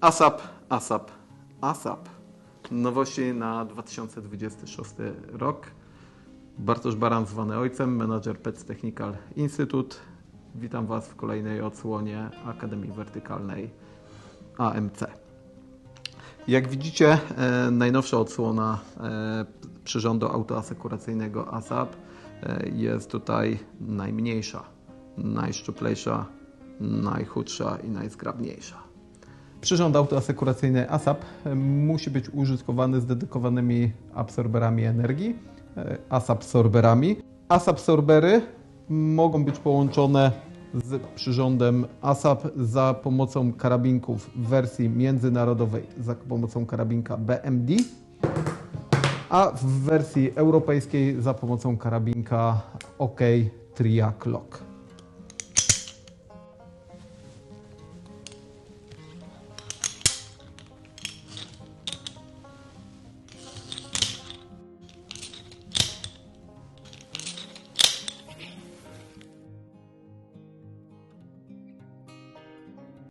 ASAP, ASAP, ASAP. Nowości na 2026 rok. Bartosz Baran, zwany ojcem, menadżer PEC Technical Institute. Witam Was w kolejnej odsłonie Akademii Wertykalnej AMC. Jak widzicie, e, najnowsza odsłona e, przyrządu autoasekuracyjnego ASAP e, jest tutaj najmniejsza, najszczuplejsza, najchudsza i najzgrabniejsza. Przyrząd autoasekuracyjny ASAP e, musi być użytkowany z dedykowanymi absorberami energii, e, ASAP sorberami. ASAP sorbery mogą być połączone z przyrządem ASAP za pomocą karabinków w wersji międzynarodowej za pomocą karabinka BMD, a w wersji europejskiej za pomocą karabinka OK Triac Lock.